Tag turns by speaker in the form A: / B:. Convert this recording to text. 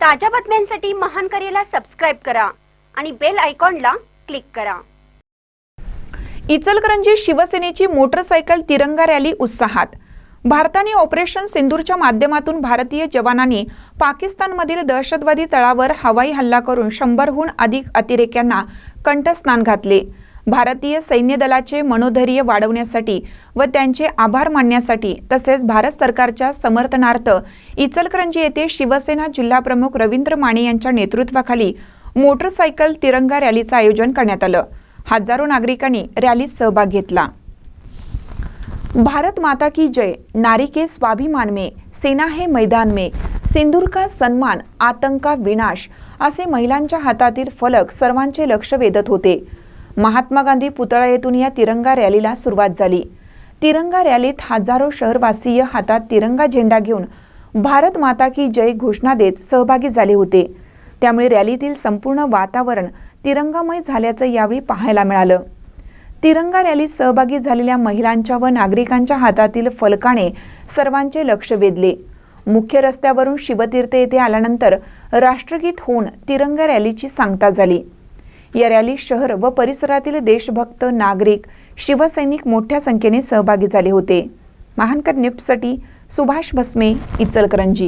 A: ताज्या बातम्यांसाठी महान करेला सबस्क्राईब करा आणि बेल आयकॉनला क्लिक करा.
B: इचलकरंजी शिवसेनेची मोटरसायकल तिरंगा रॅली उत्साहात. भारताने ऑपरेशन सिंदूरच्या माध्यमातून भारतीय जवानांनी पाकिस्तानमधील दहशतवादी तळावर हवाई हल्ला करून शंभरहून अधिक अतिरेक्यांना कंठस्नान घातले. भारतीय सैन्य दलाचे मनोधैर्य वाढवण्यासाठी व त्यांचे आभार मानण्यासाठी तसेच भारत सरकारच्या समर्थनार्थ इचलकरंजी येथे शिवसेना जिल्हाप्रमुख रवींद्र माने यांच्या नेतृत्वाखाली मोटरसायकल तिरंगा रॅलीचं आयोजन करण्यात आलं. हजारो नागरिकांनी रॅलीत सहभाग घेतला. भारत माता की जय. नारी के स्वाभिमान में सेना है मैदान में. सिंदूर का सन्मान आतंका विनाश. असे महिलांच्या हातातील फलक सर्वांचे लक्ष वेधत होते. महात्मा गांधी पुतळा येथून या तिरंगा रॅलीला सुरुवात झाली. तिरंगा रॅलीत हजारो शहरवासीय हातात तिरंगा झेंडा घेऊन भारत माता की जय घोषणा देत सहभागी झाले होते. त्यामुळे रॅलीतील संपूर्ण वातावरण तिरंगामय झाल्याचं यावेळी पाहायला मिळालं. तिरंगा रॅलीत सहभागी झालेल्या महिलांच्या व नागरिकांच्या हातातील फलकाने सर्वांचे लक्ष वेधले. मुख्य रस्त्यावरून शिवतीर्थ येथे आल्यानंतर राष्ट्रगीत होऊन तिरंगा रॅलीची सांगता झाली. या रॅलीत शहर व परिसरातील देशभक्त नागरिक शिवसैनिक मोठ्या संख्येने सहभागी झाले होते. महानकर निफ्टसाठी सुभाष भस्मे इचलकरंजी.